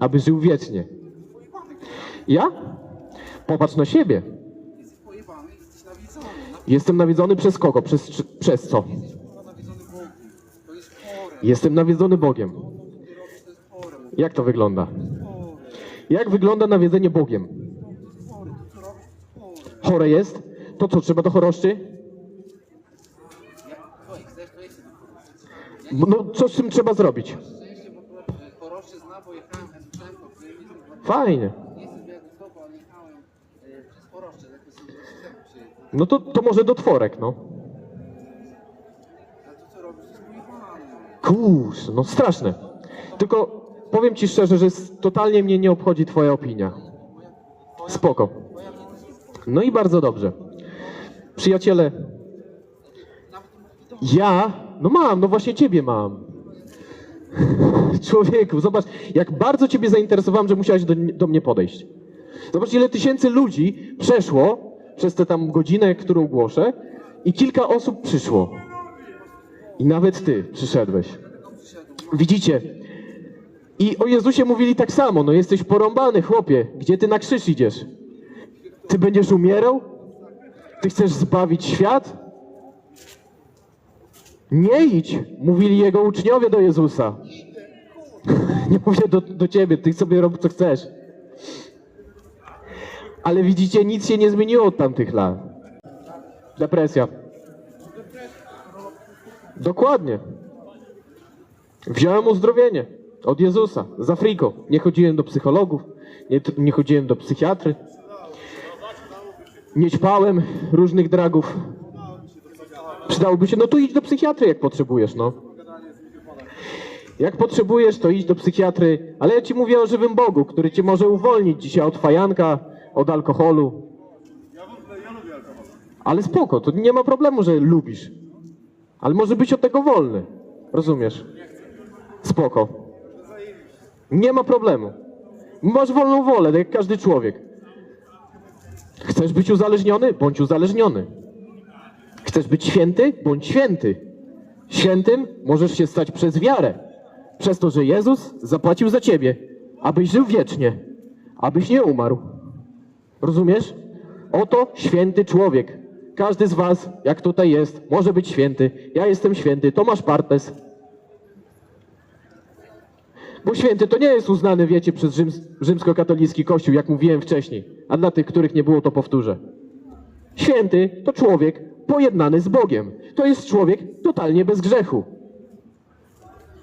aby żył wiecznie. Ja? Popatrz na siebie. Jestem nawiedzony przez kogo? Przez, przez co? Jestem nawiedzony Bogiem. Jak to wygląda? Jak wygląda nawiedzenie Bogiem? Chore. Jest? To co, trzeba do choroszczy? No, co z tym trzeba zrobić? choroszczy zna, bo jechałem, słyszałem to, że nie jestem Fajnie. No to, to może do tworek, no. Kurz, no straszne. Tylko powiem ci szczerze, że totalnie mnie nie obchodzi twoja opinia. Spoko. No i bardzo dobrze. Przyjaciele, ja, no mam, no właśnie ciebie mam. Człowieku, zobacz, jak bardzo ciebie zainteresowałem, że musiałeś do, do mnie podejść. Zobacz, ile tysięcy ludzi przeszło przez tę tam godzinę, którą głoszę i kilka osób przyszło. I nawet ty przyszedłeś. Widzicie? I o Jezusie mówili tak samo. No jesteś porąbany, chłopie. Gdzie ty na krzyż idziesz? Ty będziesz umierał? Ty chcesz zbawić świat? Nie idź, mówili jego uczniowie do Jezusa. Nie mówię do, do ciebie, ty sobie rób co chcesz. Ale widzicie, nic się nie zmieniło od tamtych lat. Depresja. Dokładnie. Wziąłem uzdrowienie od Jezusa, z Afriko. Nie chodziłem do psychologów, nie, nie chodziłem do psychiatry. Nie ćpałem różnych dragów. Przydałoby się, no to idź do psychiatry, jak potrzebujesz, no. Jak potrzebujesz, to idź do psychiatry, ale ja ci mówię o żywym Bogu, który cię może uwolnić dzisiaj od fajanka, od alkoholu. Ale spoko, to nie ma problemu, że lubisz. Ale może być od tego wolny. Rozumiesz? Spoko. Nie ma problemu. Masz wolną wolę, tak jak każdy człowiek. Chcesz być uzależniony? Bądź uzależniony. Chcesz być święty? Bądź święty. Świętym możesz się stać przez wiarę. Przez to, że Jezus zapłacił za ciebie, abyś żył wiecznie, abyś nie umarł. Rozumiesz? Oto święty człowiek. Każdy z was, jak tutaj jest, może być święty. Ja jestem święty, Tomasz Partes. Bo święty to nie jest uznany, wiecie, przez rzyms, rzymskokatolicki kościół, jak mówiłem wcześniej. A dla tych, których nie było, to powtórzę. Święty to człowiek pojednany z Bogiem. To jest człowiek totalnie bez grzechu.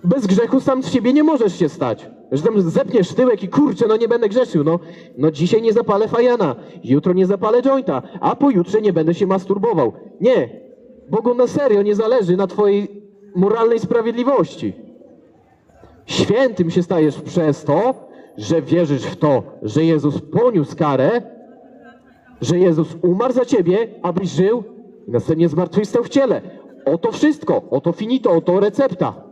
Bez grzechu sam z siebie nie możesz się stać. Że tam zepniesz tyłek i kurczę, no nie będę grzeszył. No, no dzisiaj nie zapalę fajana, jutro nie zapalę jointa, a pojutrze nie będę się masturbował. Nie. Bogu na serio nie zależy na twojej moralnej sprawiedliwości. Świętym się stajesz przez to, że wierzysz w to, że Jezus poniósł karę, że Jezus umarł za ciebie, abyś żył i następnie zmartwychwstał w ciele. Oto wszystko, oto finito, oto recepta.